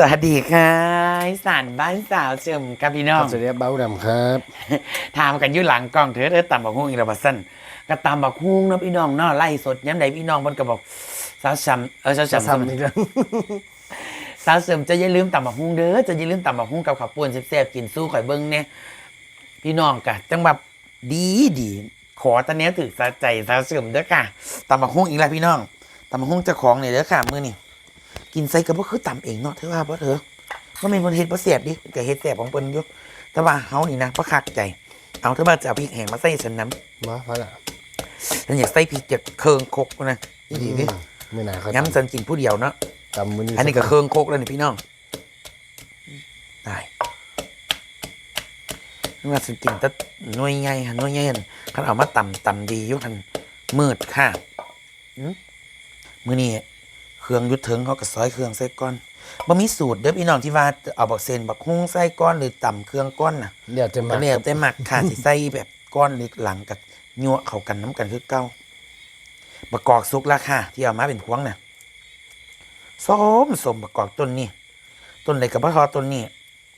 สวัสดีค่ะอีสานบ้านสาวเฉิมกับพี่น้องสวัสดีครับเบ้าดำครับ ถามกันอยู่หลังกล้องเถอะเด้อตำบักฮุ้งอีกแล้วบัดซั่นก็ตำบักฮุ้งเนาะพี่น้องเนาะไล่สดย้ำใดพี่น้องเพิ่นก็บอกสาวช้ำเออสาวจะช้ำ ทำอีกแล้วสาวเสริมจะอย่าลืมตำบักฮุ้งเด้อจะอย่าลืมตำบักฮุ้งกับข้าวปุ้นแซ่บๆกินสู้ข่อยเบิ่งเนี่ยพี่น้องกะจังแบบดีดีขอตอนนี้ถือสะใจสาวเสริมเด้อค่ะตำบักฮุ้งอีกแล้วพี่น้องตำบักฮุ้งเจ้าของเนี่ยเด้อค่ะมื้อนี้ กินใส่ก็บ่คือต่ำเองเนาะเธอว่าบ่เถอะบ่แม่นเพิ่นเฮ็ดบ่แซ่บดิเพิ่เฮ็ดแซ่บของเพิ่นอยู่แต่ว่าเฮานี่นะบ่คักใจ เอาเถอว่าจะเอาพริกแห้งมาใส่ฉันน้ำมาพอละฉันอยากใส่พริกจากเคืองคกนะอีหลีดิไม่น่าเขาย้ำฉันกินผู้เดียวเนาะตำมือนี้อันนี้ก็เคืองโคกแล้วนี่พี่น้องได้นี่ว่าสิกินแต่หน่วยใหญ่ฮะหน่วยใหญ่หั่นคันเอามาต่ำต่ำดีอยุคันมืดค่ะมมือนี้ เครื่องยุดถึงเขาก็ซอยเครื่องใส่ก้อนบ่มีสูตรเด้อพี่น้องที่ว่าเอาบักเซนบักฮุ้งใส่ก้อนหรือต่ำเครื่องก้อนน่ะเดี๋ยวจะมาก็แล้วแต่หมักค่ะสิใส่แบบก้อนหรือหลังกับยั่วเข้ากันน้ำกันคือเก้าประกอบสุกแล้วค่ะที่เอามาเป็นพวงน่ะส้มสมประกอบต้นนี้ต้นอะไรกับพระทอต้นนี้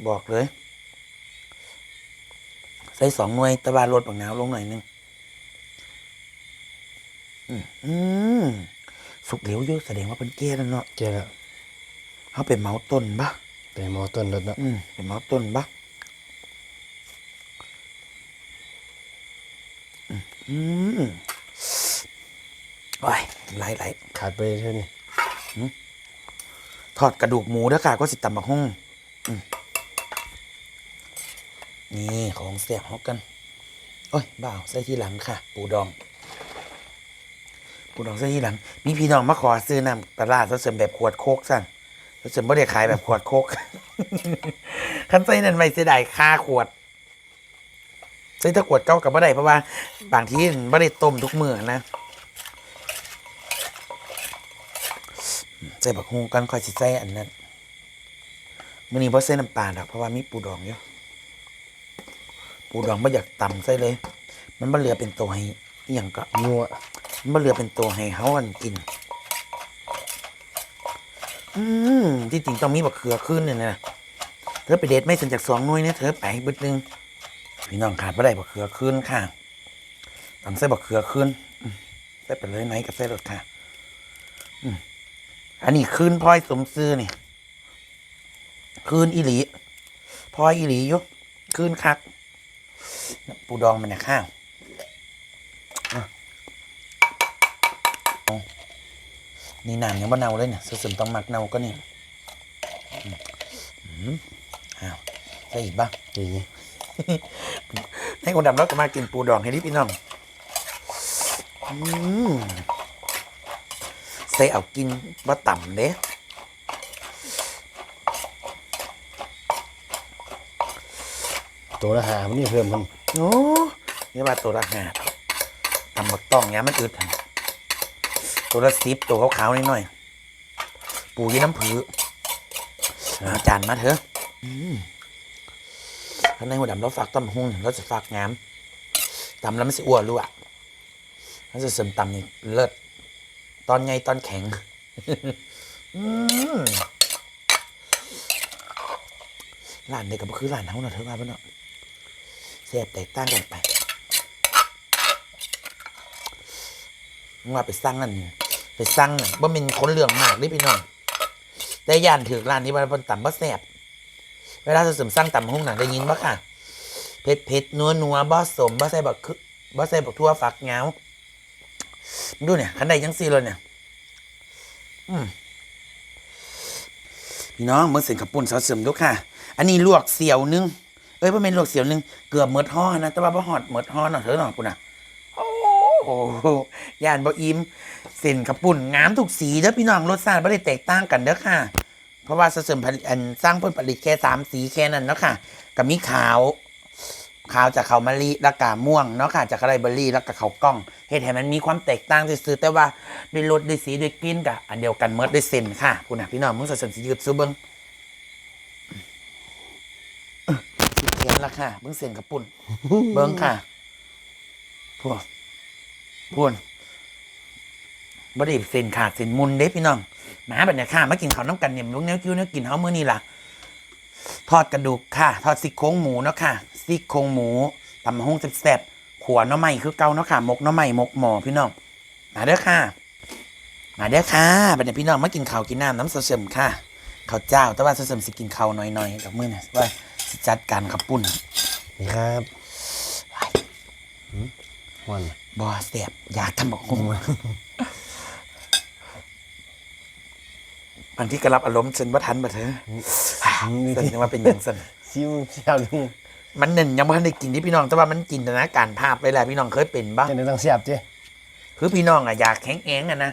บอกเลย ใส่สองหน่วยแตะบานลดบักนาวลงหน่อยหนึงอืมอืม สุกเหลวอยู่แสดงว่าเป็นเกลืแล้วเนาะเจ๊แล้วเขาเป็นเมาต้นปะไปหมอต้นรถเนาะอืมเป็นเมาต้นปะอืมอืมโอ้ยไหลไหลขาดไปเท่านี้ทอดกระดูกหมูเด้อค่ะก็สิตำบักหุ่งอืมนี่ของเสียบฮอกกัน โอ้ยบ่าวใส่ที่หลังค่ะ ปูดอง ปูดองใส่ที่หลัง มีพี่น้องมาขอซื้อน้ำปลาร้าเสริมแบบขวดโคกสั่นเสริมไม่ได้ขายแบบขวดโคกคันใส่นั่นไม่เสียดายค่าขวดใส่ถ้าขวดเก้ากับบ่ได้เพราะว่าบางทีไม่ได้ต้มทุกมื้อนะใส่บักฮุงกันค่อยสิใส่อันนั้นมื้อนี้บ่ใส่น้ำตาลดอกเพราะว่ามีปูดองอยู่ปูดองบ่อยากตำใส่เลย มันบ่เหลือเป็นตัวให้อหยังก็นัว มันเหลือเป็นตัวให้เฮาอันกิน อืมที่จริงต้องมีบักเขือขึ้นเนี่ยนะเธอไปเด็ดไม่สนจากสองน่วยเนี่ยเธอไปให้บึดนึงพี่น้องขาดบ่ได้บักเขือขึ้นค่ะต้องใส่บักเขือขึ้นใส่ไปเลยไหนกับใส่รถค่ะอันนี้คืนพลอยสมซื้อนี่คืนอีหลีพลอยอีหลีอยุคืนคัก ปูดองมันนะข้าว นี่น้ำยังบ่เน่าเลยเนี่ยสมต้องหมักเน่าก็นี่อืมอืมอ้าวใส่อีกบ้างอย่างนี้ให้คนดำแล้วก็มากินปูดองให้ดิพี่น้องอืมใส่เอากินว่าต่ำเด้ตัวละหามันนี่เพิ่มมันโอ้นี่ว่าตัวละห้าทำหมดต้องเนี้ยมันอึดหั่น ตัวละสิบตัวขาวๆนิดหน่อยๆปูยี่น้ำผือเอาจานมาเถอะอืมข้างในหัวดำเราฝากต้มหุ้งเราจะฝากงามตำแล้วไม่สิอ้วนรู้อะเราจะเสริมตำนี่เลิศตอนไงตอนแข็งอืมร้านเด็กก็บ่คือร้านเฮาเนาะเธอว่าปะเนาะแซ่บแตกต่างกันไปมึง ว่าไปสร้างนั่นไปสร้างนั่นว่าเป็นคนเรื่องมากนี่พี่น้องแต่ย่านถือร้านนี้มันเป็นต่ำบ่แซ่บเวลาเสริมสร้างต่ำหุ้งหนังได้ยินบ่ค่ะเผ็ดเผ็ดนัวนัวบ่สมบ่ใส่บักคือบ่ใส่บักทั่วฝักเงาดูเนี่ยขันใดยังซีเลยเนี่ยอืมพี่น้องเมื่อเสร็จขับปุ่นซอสเสริมดูค่ะ อันนี้ลวกเสียวนึง เอ้ยพ่อเมนลวกเสียวนึง เกือบเมิดห่อนะ แต่ว่าพ่หอดเมิดห่อหน่อยเถอะหน่อยกูนะ โอ้ย่านบ่อิ่มเส้นกระปุ่นงามทุกสีเด้อพี่น้องรสชาติไม่ได้แตกต่างกันเด้อค่ะ เพราะว่าเสริมผลิตอันสร้างผลผลิตแค่สามสีแค่นั้นเนาะค่ะกับมีขาวขาวจากเขาวมะลิแล้วก็ม่วงเนาะค่ะจากอะไรเบอร์รี่แล้วก็เขาวกล้องเฮ็ดให้มันมีความแตกต่างซื่อๆแต่ว่าด้วยรสด้วยสีด้วยกลิ่นกับอันเดียวกันเมิดด้วยเส้นค่ะคุณนะพี่น้องมึงสะสมสิยืดซูเบิ้งสิเทียนละค่ะเบิ้งเส้นกระปุ่นเบิ้งค่ะพวก พูนบ่ได้เส้นขาดเส้นมุนเด้พี่น้องมาบัดเนี่ยค่ะมากินข้าวน้ำกันเนี่ยลูกเนี้ยคิ้วเนี้ยกินเฮามื้อนี้ล่ะ ทอดกระดูกค่ะ ทอดซี่โครงหมูเนาะค่ะซี่โครงหมูตำมะฮุ่งแซ่บๆขัวหน้อใหม่คือเก่าเนาะค่ะหมกหน้อใหม่หมกหมอพี่น้องมาเด้อค่ะ มาเด้อค่ะบัดนี้พี่น้องมากินข้าวกินน้ำน้ำเสริมค่ะข้าวเจ้า แต่ว่าเสริมสิกินข้าวหน่อยๆดอกมือเนี่ยว่าจัดการขับปุ่นนี่ครับ มวันบ่แซ่บอยากทำบอกคงบางที่กระรับอารมณ์ฉันว่าทันบ่เธอนี่สันที่ยังว่าเป็นอย่างสันซิวเสียบนี่มันหนึ่งยังไม่ทันได้กินที่พี่น้องแต่ว่ามันจินตนาการภาพไปแล้วพี่น้องเคยเป็นบ้างจะได้ต้องเสียบเจ้คือพี่น้องอะอยากแห้งแองอะนะ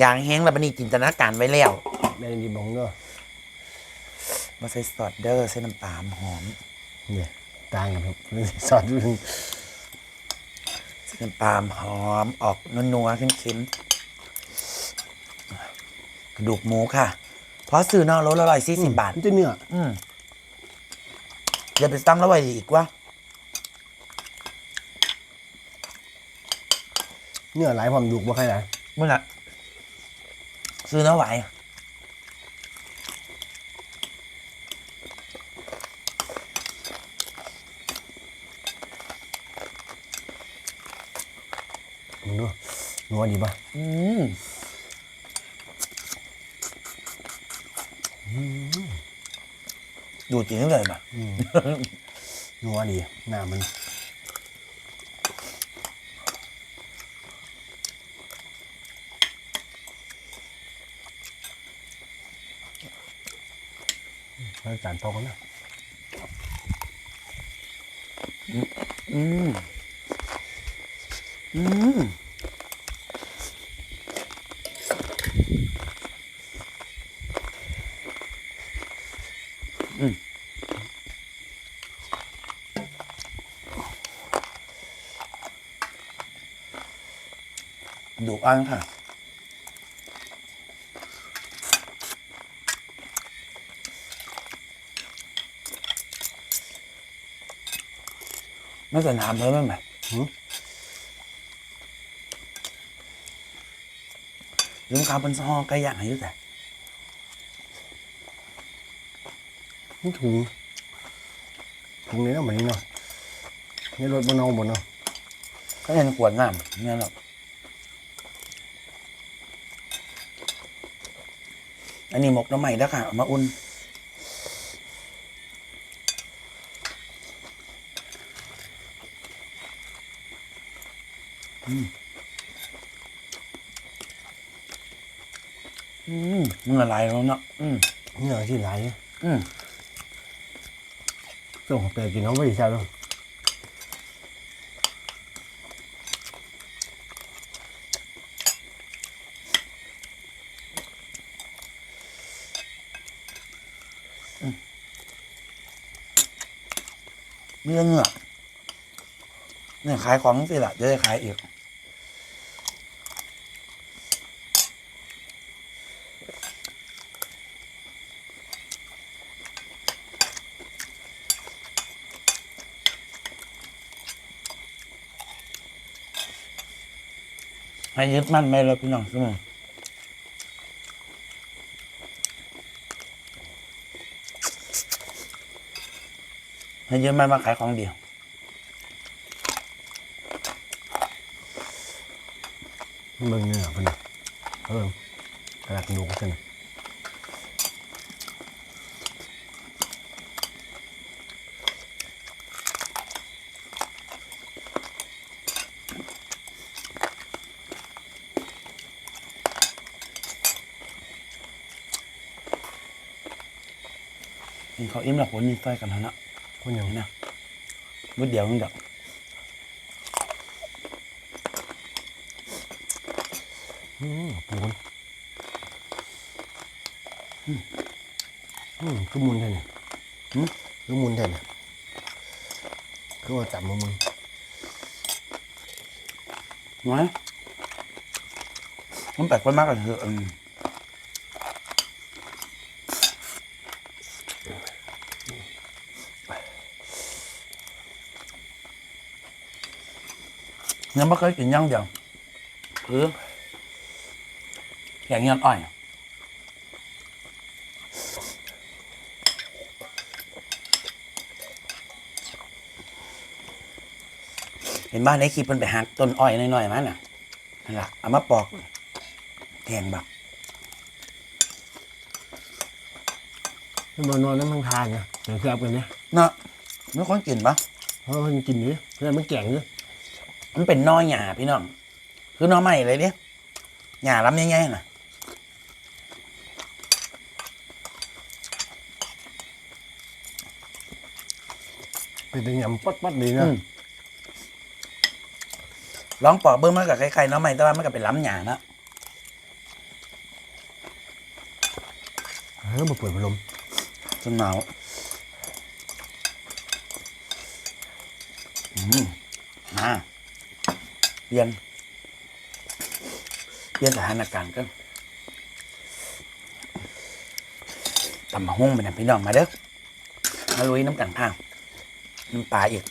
อยากแห้งแล้วมันนี่จินตนาการไว้แล้วได้ดีบงเนาะมาใส่ซอสเดอร์ใส่น้ำปลาหอมเนี่ยต่างกันครับสอดดูใส่ น้ำปลาหอมออกนัวๆเค็มๆกระดูกหมูค่ะ เพราะซื้อนอกรถละร้อยสี่สิบบาท มันจะเนื้ออืมอย่าไปตั้งแล้วไว้อีกว่า เนื้อหลายความดุบ่ใครหลายเมื่อไหร่ซื้อเนื้อไหว นัวดีป่ะอืมดูจริงเลยป่ะนัวดีหน้ามันแล้วจานพอกันนะอืม อืมอืม อันค่ะ ไม่สนถามเพิ่มไหมหืมลุงขาวเป็นซอไก่ย่างอายุแต่นี่ถุงถุงนี้เนาะเหมือนนี้เนาะนี่รถบนเอาบนเนาะก็เห็นขวดน้ำเนี่ยหรอก อันนี้หมกน้ำใหม่แล้วค่ะเอามาอุ่นอืมอืมเมื่อไรแล้วเนาะอืมเนื้อที่หลายอืมส่งไปกินน้องไม่ดีใช่ไหม เนื้อเงือกเนี่ยขายของสิละจะได้ขายอีกให้ยึดมั่นไหม่เลยพี่น้องสมอง ให้ยึดมั่นมาขายของเดียว เบิ่งเนื้อเพิ่นน่ะเออกระดักดูกันนะเห็นเขาอิ่มแล้วคนยิงใส่กันแล้วนะ คนอย่างนะมุดเดียวนึงเดียวอืมปูนอืมอืมคือมุนแท้เนี่ยอืมคือมุนแท้เนี่ยคือว่าจับมามึงน้อยมันแปลกไปมากกว่าเธอ ยังไม่เคยกินย่างเดียวคือแกงยอดอ้อยเห็นบ้านในคลิปมันไปหักต้นอ้อยน้อยๆมาน่ะนั่นแหละเอามาปอกแกงแบบมันมานอนน้ำมันทานนะอย่างแซ่บกันเนี่ยเนาะไม่ค่อยกินปะเพราะมันกินนี่เพื่อนมันแก่งนี่ มันเป็นหนอหยาพี่น้อง คือหนอใหม่เลยเนี่ยหยาลำง่ายๆน่ะเป็นตัวยำปัดปัดๆดีนะอืมลองปอกเบิ้งมันกับคล้ายๆหน้อใหม่แต่ว่ามันก็เป็นล้ำหยานะเออมาเปิดพัดลมจนหนาวอืมมาเป ลี่ยน เปลี่ยนสถานการณ์กันตำมะฮุ่งไปนะพี่น้องมาเด้อมาลุยน้ำกันข้างน้ำปลาอีก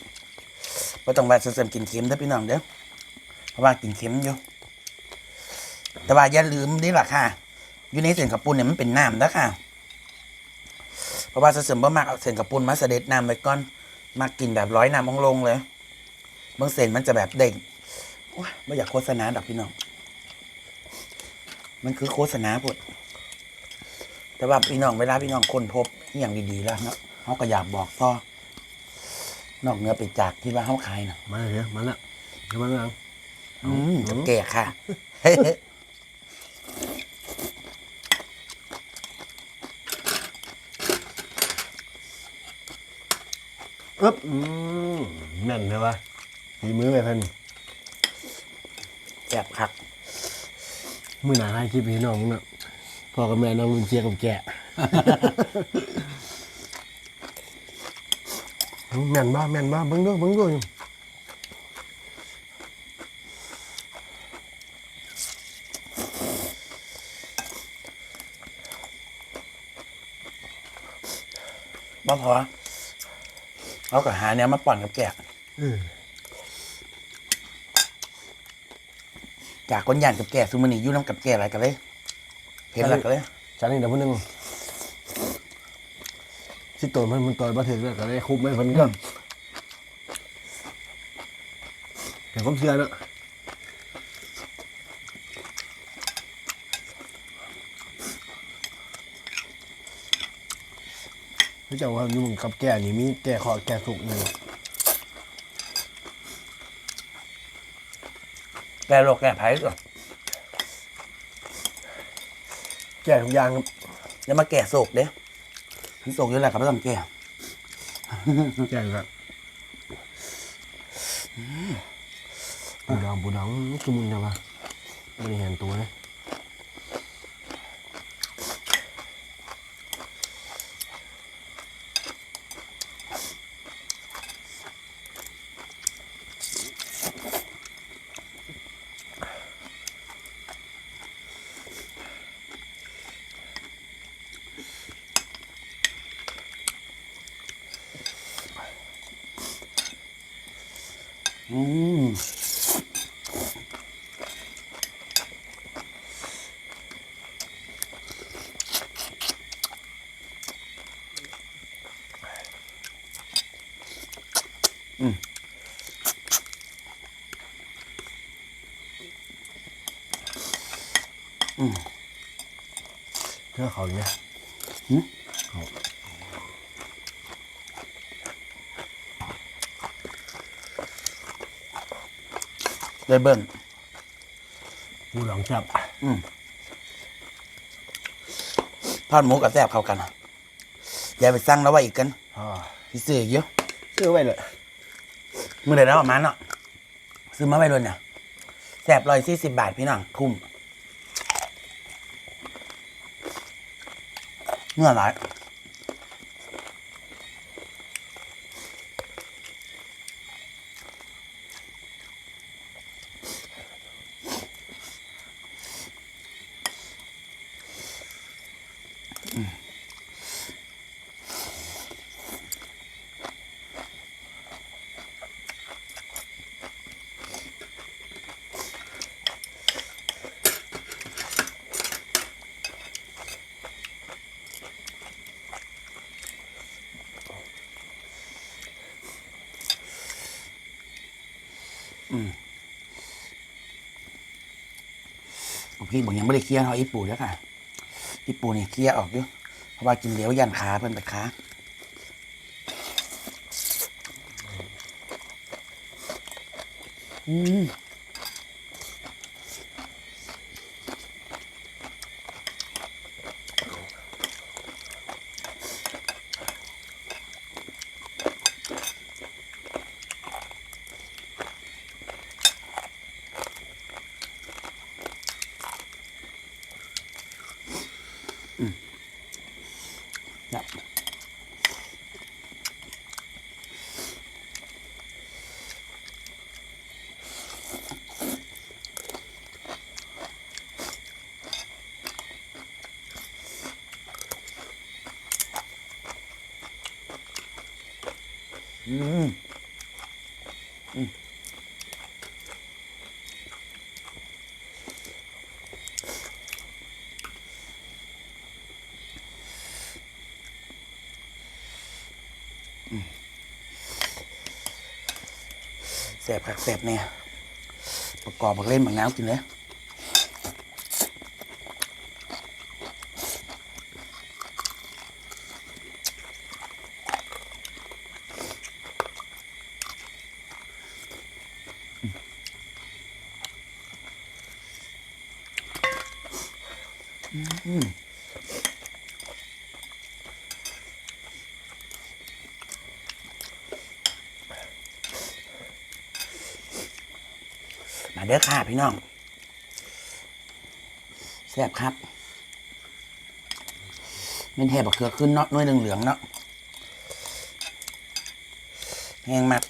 ก็ต้องว่าเสริมกินเค็มเด้พี่น้องเด้อเพราะว่ากินเค็มอยู่แต่ว่าอย่าลืมนี่แหละค่ะ อยู่ในเส้นกับปุ้นเนี่ยมันเป็นน้ำนะค่ะ เพราะว่าเสริมบ่มากเอาเส้นกับปุ้นมาเสด็จน้ำไปก่อนมากินแบบร้อยน้ำองลงเลยบางเส้นมันจะแบบเด้งโอ้ย ไม่อยากโฆษณาดอกพี่น้อง มันคือโฆษณาพุดแต่ว่าพี่น้องเวลาพี่น้องคนพบอหย่างดีๆแล้วเนาะเขาก็อยากบอกต่อนอกเหนือไปจากที่ว่าเขาขายนะมาเลยมาละเดี๋ยวมาแล้วอืมอืมแก่ค่ะอึ๊บอืมแน่นเลยวะฝีมือไปเพิ่น แก่คักมือหนาให้คลิปพี่น้องมึงเนาะพ่อกับแม่น้องลุนเชียร์กับแกะ แม่นบ้าแม่นบ้าเบิ่งดูเบิ่งดูบ่พอเขาก็หาแนวมาป่อนกับแก่เออ จากคนยานกับแก่ซูมานีอยู่น้ำกับแก่อะไรกันเลยเห็นอะไรกันเลยฉันนี่เดี๋ยวพูดนึงสิโตมันมันต่อยมาถึงแล้วก็ได้คุบไม่เพิ่นก็แต่ผมเชื่อนะพี่เจ้าว่าอยู่กับแก่นี่มีแก่ขอแก่สุกหนึ่ แก่โรคแก่ภัยก่อนแก่ทุกอย่างครับอย่ามาแก่โศกเด้มันโศกเยอะแหละครับไม่ต้องแก่แก่ครับปูดองปูดองคือมึงจะวะไม่ได้เห็นตัวเล เชื่อเขาเนี่ยเลยเบิ้ลปูดองจับทอดหมูกับแซ่บเข้ากันอย่าไปสั่งแล้วว่าอีกกันอ่าพี่ซื้ออีกเยอะซื้อไว้เลยมือเดียวแล้วประมาณเนาะซื้อมาไว้ด้วยเนี่ยแซ่บร้อยสี่สิบบาทพี่น้องคุ้ม เมื่ พี่บอกยังไม่ได้เคลียร์เอาอีปูแล้วค่ะอีปูนี่เคลียร์ออกอยู่เพราะว่ากินเหลวยันขาเพิ่นไปขาอืม อืมแสบคักแสบเนี่ยประกอบบักเล่นบักน้าวกินเลย เด้อค่ะพี่น้องแซ่บครับเป็นเทปบักเกลือขึ้นเนาะน้อยเหลืองๆเนาะแห้งมาก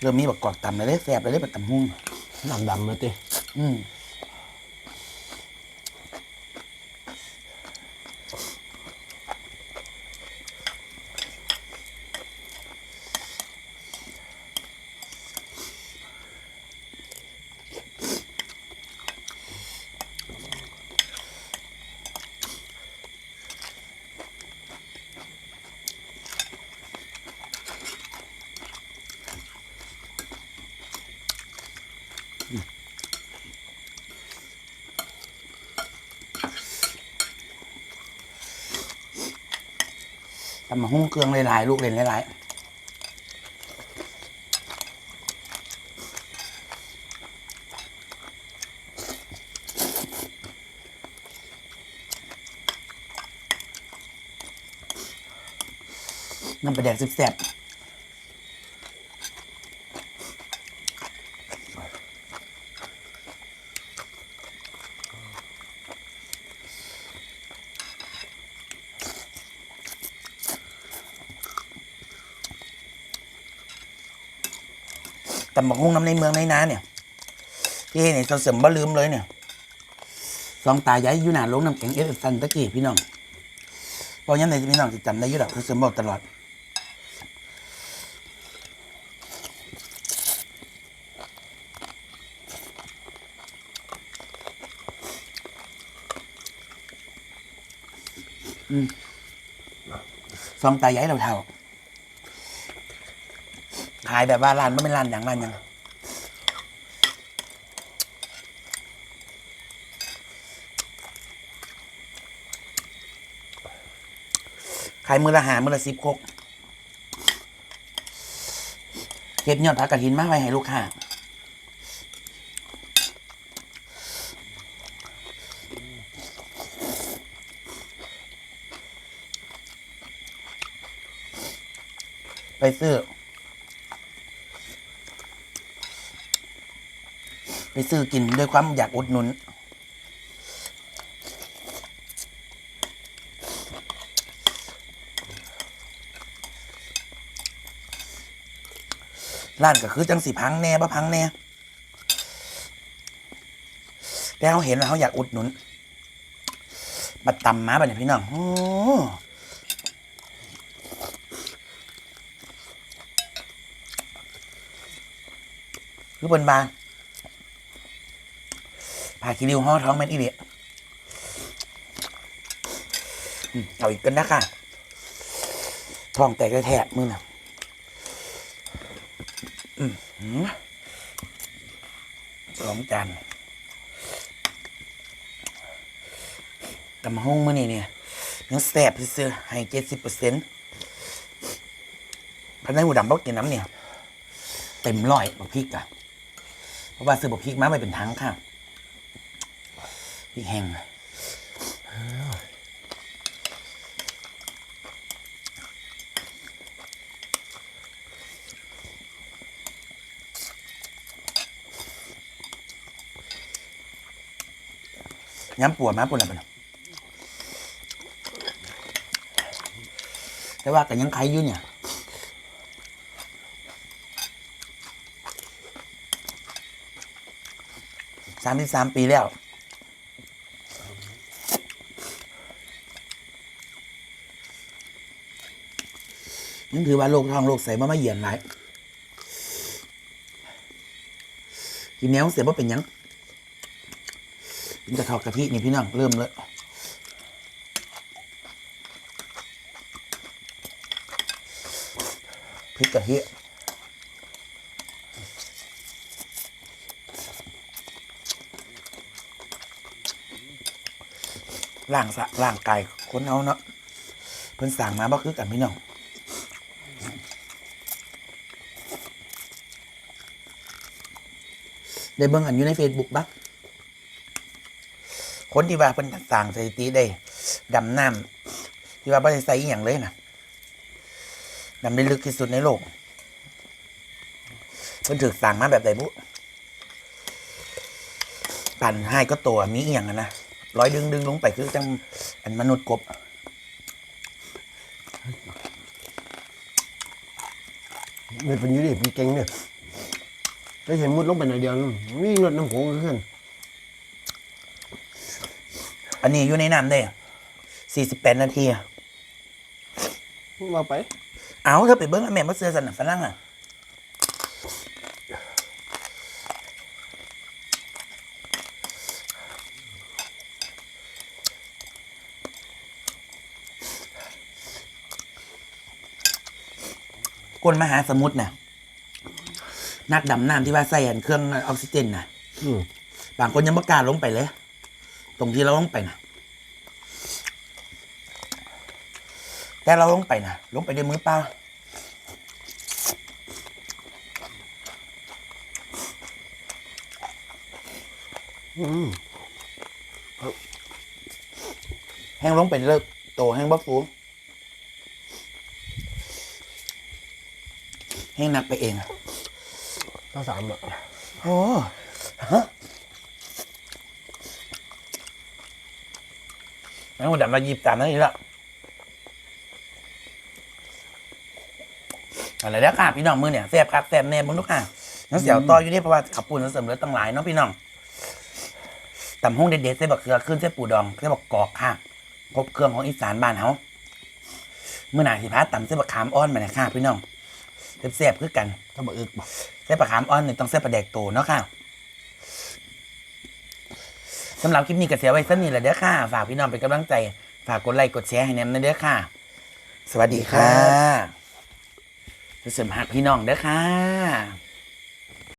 เริ่มมีบักกอกตำเลยได้แซ่บเลยได้บักตำหุ้งดำดำๆมาติอืม เครื่องหลายๆลูกเล่นหลายๆน้ำปลาแดกแซ่บๆ ตำมะหุ้งน้ำในเมืองในนาเนี่ยที่เนี่ยเราเสริมบ่ลืมเลยเนี่ยสองตายายอยู่หนาลงน้ำแข็งเอสซันตะกี้พี่น้องเพราะงั้นในพี่น้องจะจำได้อยู่หรอกเสริมบอกตลอดซองตายายเราเท่า ขายแบบว่าร้านไม่เป็นร้านอย่างร้านหยังขายมือละหามือละสิบคกเก็บยอดผักกระถินมาไว้ให้ลูกค้าไปซื้อ ไป ซื้อกินด้วยความอยากอุดหนุน ร้านก็คือจังสีพังแน่บ่พังแน่แต่เขาเห็นแล้วเขาอยากอุดหนุน บัดตำมาบัดเนี่ยพี่น้องโอ้คือบนบาง คิริวห่อท้องแม่นอีเดียเอาอีกกันนะค่ะท้องแตกแทกมือน่ะอืมหืมสองจานกำห้องมื่อนี่เนี่ยเนื้อแสบซื้อให้เจ็ดสิบเปอร์เซ็นต์พันธุ์หูดำบอกกินน้ำเนี่ย เต็มร้อยบักพริกอะเพราะว่าซื้อบักพริกมาไปเป็นทั้งค่ะ พริกแห้งย้ำปวดมาปวดอะไรปะแต่ว่าก็ยังไขอยู่เนี่ยสามสิบสามปีแล้ว นั่นถือว่าโรคทองโรคใสมามาเหยียนหลายกินแนวเสียว่าเป็นยังเป็นกระทอกกะทินี่พี่น้องเริ่มเลยพริกกะทิร่างสะร่างกายคนเอาเนาะเพิ่นสั่งมาบ่คือกันพี่น้อง ได้เบิ่งอันอยู่ใน Facebook บักคนที่ว่าเพิ่นสั่งสถิติได้ดำน้ำที่ว่าบ่ได้ใส่อหย่างเลยนะดำได้ลึกที่สุดในโลกเพิ่นถูกสั่งมาแบบใดบุปั่นให้ก็ตัวมีอหย่างอะนะร้อยดึงดึงลงไปคือจังอันมนุษย์กบมันเป็นอยูดิเป็นเก่งเนี่ย ได้เห็นมุดลงไปหน่อยเดียวนึงวิ่งรถน้ำโขงขึ้นอันนี้อยู่ในน้ำได้สี่สิบแปดนาทีอะมาไป เอาเธอไปเบิ้งอันแม่มาเสือสันนะฝรั่งอะกลมหาสมุทรน่ะ นักดำน้ำที่ว่าใส่อันเครื่องออกซิเจนน่ะอืมบางคนยังไม่กล้าลงไปเลย ตรงที่เราลงไปนะแต่เราลงไปนะลงไปด้วยมือเปล่าอืมแห้งลงไปเลิกโตแห้งบ๊ฟูแห้งหนักไปเองอะ เท่าสามอะโอ้ฮะแล้วดับมาหยิบตามนั่นนี่ละอะไรแล้วค่ะพี่น้องมือเนี่ยแซ่บคักแซ่บแน่มึงลูกค่ะน้องเสียวต่ออยู่เนี่ยเพราะว่าขับปูนเสริมเลยตั้งหลายเนาะพี่น้องตำห้องเด็ดๆเส้บักเขือขึ้นเส้ปูดองเส้บักกอกค่ะครบเครื่องของอีสานบ้านเฮาเมื่อหนาสิพาตำเส้บักขามอ้อนมาเนี่ยค่ะพี่น้องแซ่บๆคือกันถ้าบอกอึกบอกเส้นปลาขามอ่อนนี่ต้องเส้นปลาแดกโตเนาะค่ะสำหรับคลิปนี้ก็เสียไว้สักนิดแหละเด้อค่ะ ฝากพี่น้องเป็นกำลังใจ ฝากกดไลค์กดแชร์ให้แนมนะเด้อค่ะ สวัสดีค่ะจะเสริมหักพี่น้องเด้อค่ะ